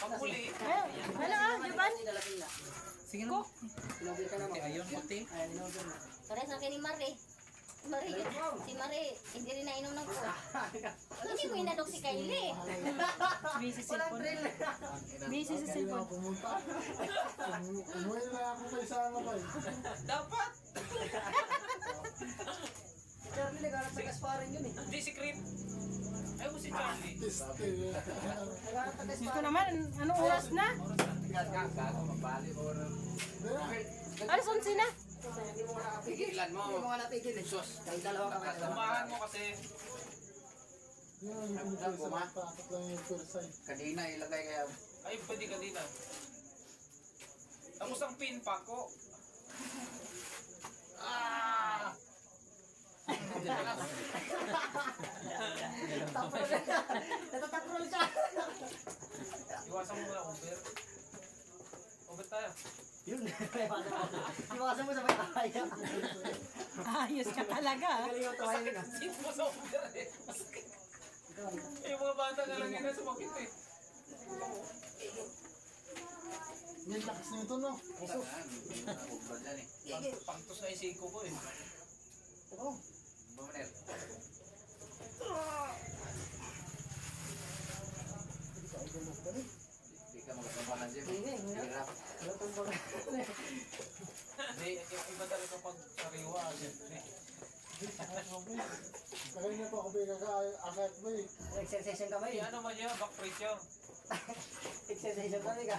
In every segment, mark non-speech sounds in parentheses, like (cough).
Panguli. Wala ah, Juban. Sige na. Ayun, puti. Pares na kay ni Mari. Mari, si Mari, hindi rin nainom ng ko. Hindi ko inalok si Kylie. Busy sa cellphone. Busy sa cellphone. Pumunta. Umuwi na ako kay sana ba. Dapat. Charlie, naghanap sa kasparin yun eh. Hindi secret. Ay mo si Charlie. Diyos ko naman, anong oras na? Alas 11 na. Pigilan mo. Hindi mo nga napigil eh. Kayo dalawa ka nga. Tumahan mo kasi. Kanina ilagay kaya Ay, pwede ka din ah. Tapos ang pin pa ko. Ah! (laughs) Natataprol siya. Iwasan mo muna Uber. Uber tayo. Yun. Iwasan mo sa may kaya. Ayos ka talaga. ah. Galing yung tumahimik ah. Sit mo sa Uber eh. Eh, mga bata nga lang yun na sumakit eh. Yung lakas nito no. Pang- Pangtos na yung siko ko eh. Oo. Bumanel. Hindi ka magkabahan dyan. Hindi, hindi. Hirap. Lutong ba? Hindi, i- iba talaga pag sariwa. Siyempre. Tagal niya pa ako bigay mo eh. Exercise yung kamay. Ay, ano man yan, back pressure. Exercise yung kamay ka.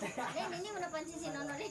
Hindi, hindi mo napansin si Nono rin.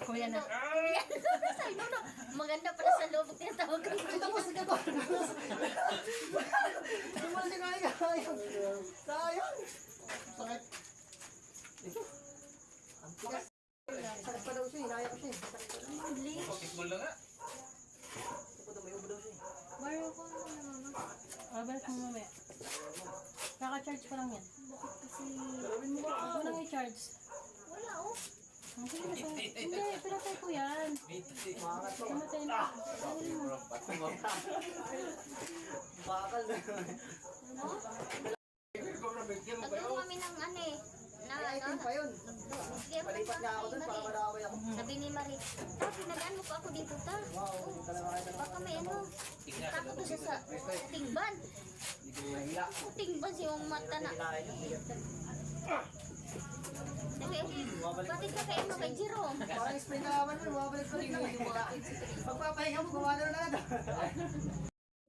Hindi na sinyo. Sabi ko. Ko sa sa. Kuya. Sabi Nono, maganda pala sa loob. Tinatawag ko. Ka ko. Tumal si kamay ka. Sayang. Sakit. Ang tigas. Sakit pa daw siya. Hinaya ko siya. Sakit pa daw. Basketball na nga. Sakit pa daw. May ubo daw siya. Baro ko na naman. Ah, balik mo mamaya. Kaka-charge pa lang yan. Kasi, Galawin mo ba? Ako nang i-charge. wala oh. Ang sige na sa... Hindi, pinatay ko yan. Mo. Pinatay na. Mo. Bakal na. Nagkaroon kami ng ano eh. Na, ano, pa yun. Palipat nga ako dun para madaway ako. Sabi ni Marie, tapos nag-ano pa ako dito ta. Kayo Baka may ano, takot ko siya sa tingban. Tingban yung mata na. Bakit ka kayo kay Jerome? Parang spring ka naman, bumabalik pa rin naman. Pagpapahinga mo, gumana na agad.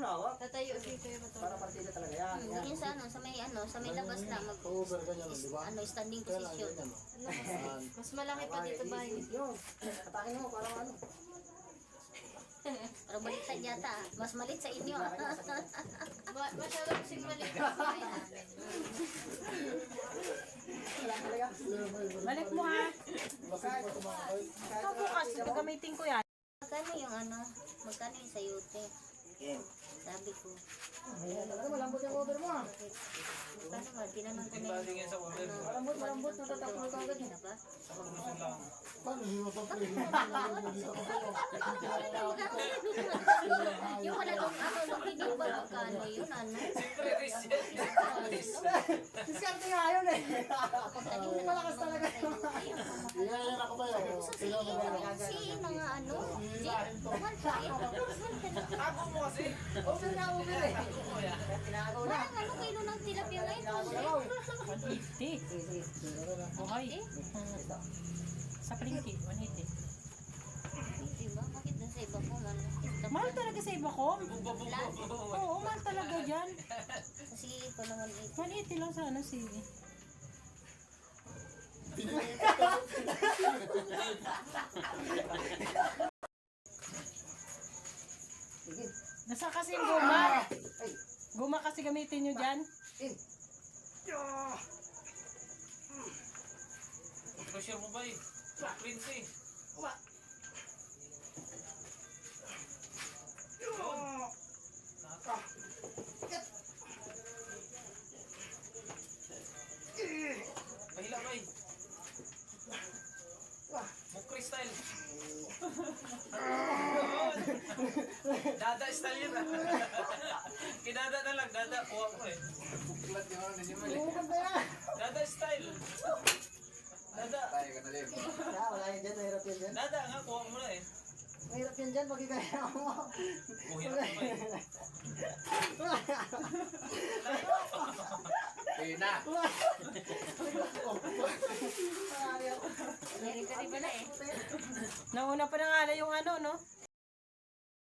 Nawa. Tatayo dito yung motor. Para partida talaga yan. Hmm, ganyan sa ano, sa may ano, sa may labas (laughs) na mag Over is, di ba? ano, standing lang position. ganyan. Mas malaki pa dito ba Yun. Atake mo, parang ano. Pero baliktad yata, mas malit sa inyo. Masyado kasing malit. Wala talaga. Balik mo ha. Bukas, gagamitin ko yan. Magkano yung ano, magkano yung sayote? Sabi ko, Ayan, talaga malambot yung cover mo ah. magkano nga, tinanong ko na Bali nga sa Uber. Malambot, malambot, natatakbo ka agad. na ba? Gusto lang. Paano hindi mo pa play? Dito ka pa yun. Yung wala nung ano, nung hindi ba magkano yun, ano? Siyempre, risk yan. Risk. Diskarte nga yun eh. Malakas talaga. Iyayan ako ba yun? Kaya mo ba yun? Kasi mga ano, one five. Tago mo kasi. Over nga, over eh. Tinagaw na. Parang ano kilo ng tilapia ngayon? Na. 180. Okay. Sa palengke, 180. Diba? Bakit dun sa iba ko? Mahal talaga sa iba ko. Oo, mahal talaga dyan. Kasi ito naman ito. 180 lang sa ano si... Sige. (laughs) kasi yung guma. Guma kasi gamitin nyo dyan. Pressure mo ba eh? Print eh. Bahila ba eh? Mukri style. (laughs) dada style yun ah. (laughs) Kinada na lang, dada. Kuha ko eh. Buklat yung ano ni Jim. Bukod na yan. Dada style. Dada. Tayo ka na wala yan dyan. Mahirap yan dyan. Dada nga, kuha mo na eh. Mahirap yan dyan. Magkikaya mo. Kuhirap mo eh? Rin pala eh. Nauna pa na nga na yung ano, no?